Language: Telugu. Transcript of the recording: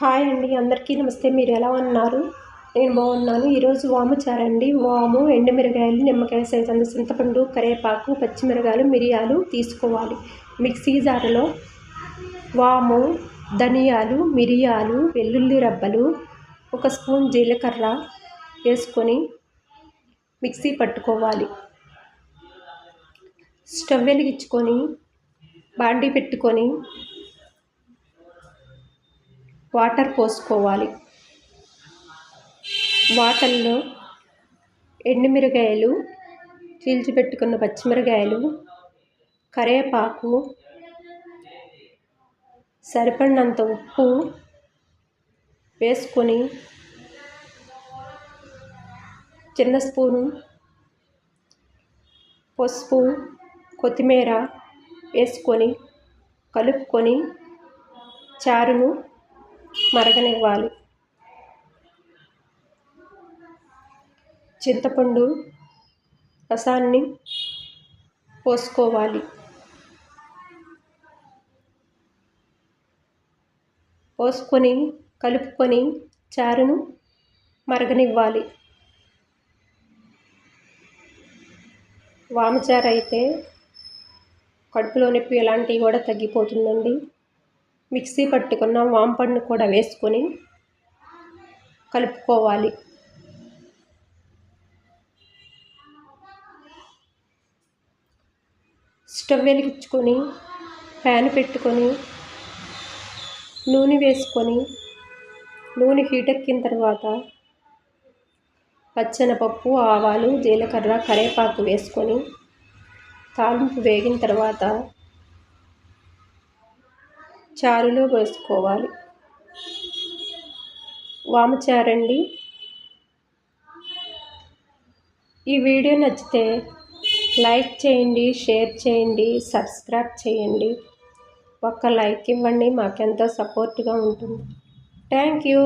హాయ్ అండి అందరికీ నమస్తే. మీరు ఎలా ఉన్నారు? నేను బాగున్నాను. ఈరోజు వాము చారండి వాము ఎండుమిరగాయలు నిమ్మకాయ సైజ్ అంత చింతపండు కరివేపాకు పచ్చిమిరగాయలు మిరియాలు తీసుకోవాలి. మిక్సీ జారలో వాము ధనియాలు మిరియాలు వెల్లుల్లి రబ్బలు ఒక స్పూన్ జీలకర్ర వేసుకొని మిక్సీ పట్టుకోవాలి. స్టవ్ వెలిగించుకొని బాండీ పెట్టుకొని వాటర్ పోసుకోవాలి. వాటర్లో ఎండుమిరగాయలు చీల్చిపెట్టుకున్న పచ్చిమిరకాయలు కరివేపాకు సరిపడినంత ఉప్పు వేసుకొని చిన్న స్పూను పసుపు కొత్తిమీర వేసుకొని కలుపుకొని చారును మరగనివ్వాలి. చింతపండు రసాన్ని పోసుకోవాలి. పోసుకొని కలుపుకొని చారును మరగనివ్వాలి. వామచారు అయితే కడుపులో నొప్పి ఎలాంటివి కూడా తగ్గిపోతుందండి. మిక్సీ పట్టుకున్న వాంపండు కూడా వేసుకొని కలుపుకోవాలి. స్టవ్ వెలిగించుకొని ప్యాన్ పెట్టుకొని నూనె వేసుకొని నూనె హీట్ ఎక్కిన తర్వాత పచ్చెనపప్పు ఆవాలు జీలకర్ర కరివేపాకు వేసుకొని తాలింపు వేగిన తర్వాత చారులో వేసుకోవాలి. వామచారండి. ఈ వీడియో నచ్చితే లైక్ చేయండి షేర్ చేయండి సబ్స్క్రైబ్ చేయండి. ఒక్క లైక్ ఇవ్వండి మాకెంతో సపోర్ట్గా ఉంటుంది. Thank you.